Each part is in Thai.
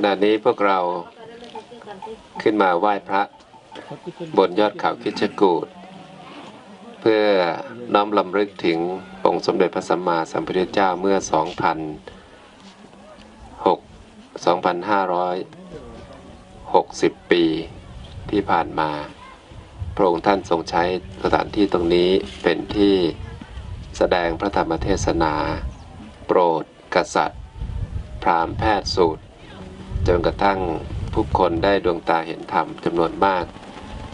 ขณะนี้พวกเราขึ้นมาไหว้พระบนยอดเขาคิดจกูดเพื่อน้อมลำลึกถึงองค์สมเด็จพระสัมมาสัมพุทธเจ้าเมื่อ 2,006 2,560 ปีที่ผ่านมา พระองค์ท่านทรงใช้สถานที่ตรงนี้เป็นที่แสดงพระธรรมเทศนา โปรดกษัตริย์ พราหมณ์แพทย์สูตร จนกระทั่งผู้คนได้ดวงตาเห็นธรรมจำนวนมาก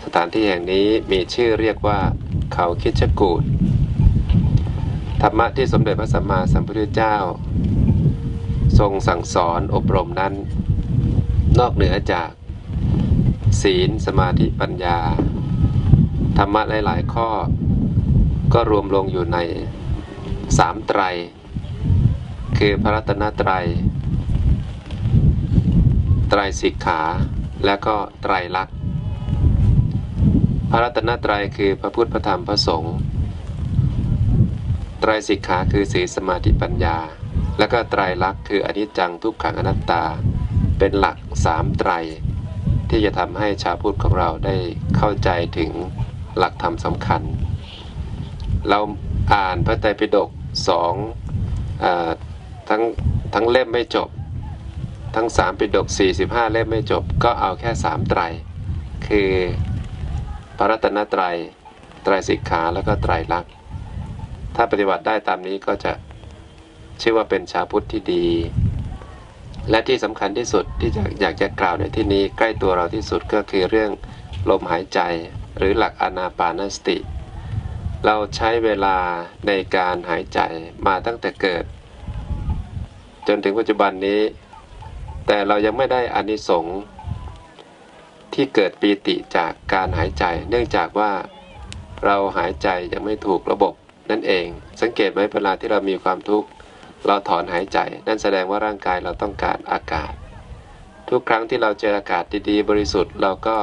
สถานที่แห่งนี้มีชื่อเรียกว่า เขาคิชกูดธรรมะที่สมเด็จพระสัมมาสัมพุทธเจ้า ทรงสั่งสอนอบรมนั้น นอกเหนือจาก ศีลสมาธิปัญญา ธรรมะหลาย ๆ ข้อ ก็รวมลงอยู่ในสามไตร คือพระรัตนตรัย ตรสิกขา และก็ไตรลักษณ์พระรัตนตรัยคือพระพุทธพระธรรมพระสงฆ์ไตรสิกขาคือศีลสมาธิปัญญา และก็ไตรลักษณ์คืออนิจจังทุกขังอนัตตา เป็นหลักสามไตร ที่จะทำให้ชาวพุทธของเราได้เข้าใจถึงหลักธรรมสำคัญ เราอ่านพระไตรปิฎกสองอทั้งทั้งเล่มไม่จบ ทั้งสามปิฎก45 เล่มไม่จบก็เอาแค่สามไตร คือพระรัตนตรัยไตรสิกขาแล้วก็ไตรลักษณ์ถ้าปฏิบัติได้ตามนี้ก็จะชื่อว่าเป็นชาวพุทธที่ดี และที่สำคัญที่สุดที่อยากจะกล่าวในที่นี้ใกล้ตัวเราที่สุดก็คือเรื่องลมหายใจหรือหลักอนาปานสติ เราใช้เวลาในการหายใจมาตั้งแต่เกิด จนถึงปัจจุบันนี้ แต่เรายังไม่ได้อานิสงส์ที่เกิดปีติจากการหายใจ เนื่องจากว่าเราหายใจยังไม่ถูกระบบนั่นเอง สังเกตไหมเวลาที่เรามีความทุกข์เราถอนหายใจ นั่นแสดงว่าร่างกายเราต้องการอากาศ ทุกครั้งที่เราเจออากาศดีๆ บริสุทธิ์เราก็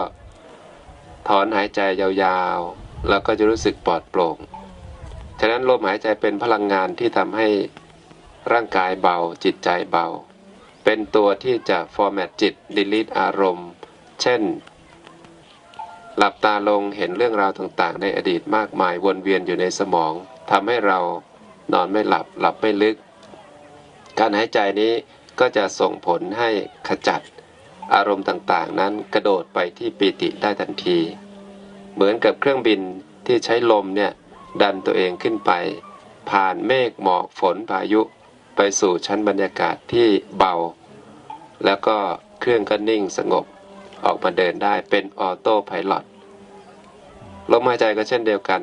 ถอนหายใจยาวๆ เราก็จะรู้สึกปลอดโปร่ง ฉะนั้นลมหายใจเป็นพลังงานที่ทำให้ร่างกายเบาจิตใจเบา เป็นตัวที่จะฟอร์แมตจิตดิลิทอารมณ์ เช่น หลับตาลงเห็นเรื่องราวต่างๆ ในอดีตมากมายวนเวียนอยู่ในสมองทำให้เรานอนไม่หลับหลับไม่ลึก การหายใจนี้ก็จะส่งผลให้ขจัดอารมณ์ต่างๆ นั้นกระโดดไปที่ปีติได้ทันที เหมือนกับเครื่องบินที่ใช้ลมเนี่ยดันตัวเองขึ้นไป ผ่านเมฆหมอกฝนพายุ ไปสู่ชั้นบรรยากาศที่เบา แล้วก็เครื่องก็นิ่งสงบออกมาเดินได้เป็นออโต้ไพลอตลมหายใจก็เช่นเดียวกัน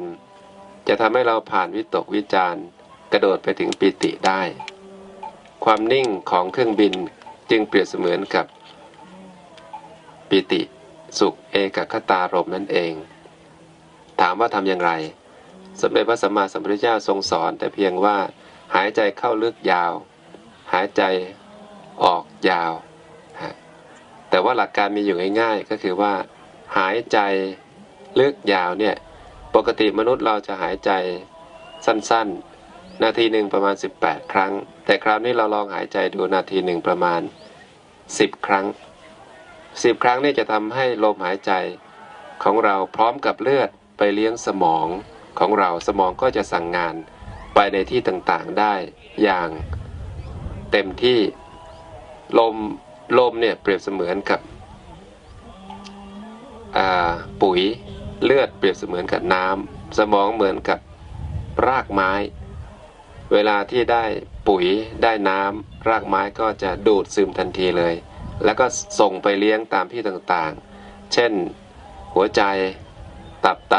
จะทำให้เราผ่านวิตกวิจารกระโดดไปถึงปิติได้ ความนิ่งของเครื่องบินจึงเปรียบเสมือนกับ ปิติ สุขเอกคตารมนั่นเอง ถามว่าทำอย่างไร สมเด็จพระสัมมาสัมพุทธเจ้าทรงสอนแต่เพียงว่า หายใจเข้าลึกยาว หายใจออกยาว แต่ว่าหลักการมีอยู่ง่ายๆ ก็คือว่า หายใจลึกยาวเนี่ย ปกติมนุษย์เราจะหายใจสั้นๆ นาทีหนึ่งประมาณ 18 ครั้ง แต่คราวนี้เราลองหายใจดูนาทีหนึ่งประมาณ 10 ครั้ง 10 ครั้งนี่จะทำให้ลมหายใจของเราพร้อมกับเลือดไปเลี้ยงสมองของเราสมองก็จะสั่งงาน ไปในที่ต่างๆได้อย่างเต็มที่ลมลมเนี่ยเปรียบเสมือนกับปุ๋ยเลือดเปรียบเสมือนกับน้ำสมองเหมือนกับรากไม้ เวลาที่ได้ปุ๋ยได้น้ำรากไม้ก็จะดูดซึมทันทีเลย แล้วก็ส่งไปเลี้ยงตามที่ต่างๆ เช่นหัวใจ ตับไต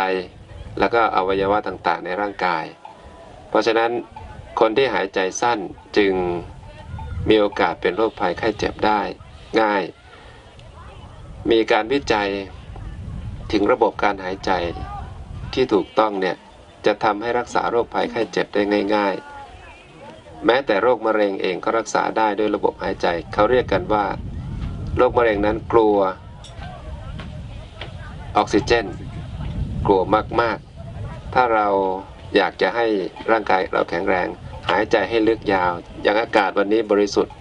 แล้วก็อวัยวะต่างๆ ในร่างกาย เพราะฉะนั้นคนที่หายใจสั้นจึงมีโอกาสเป็นโรคภัยไข้เจ็บได้ง่าย มีการวิจัยถึงระบบการหายใจที่ถูกต้องเนี่ยจะทำให้รักษาโรคภัยไข้เจ็บได้ง่าย ๆ แม้แต่โรคมะเร็งเองก็รักษาได้ด้วยระบบหายใจ เขาเรียกกันว่า โรคมะเร็งนั้นกลัว ออกซิเจน กลัวมากๆ ถ้าเรา อยากจะให้ร่างกายเราแข็งแรง หายใจให้ลึกยาว อย่างอากาศวันนี้บริสุทธิ์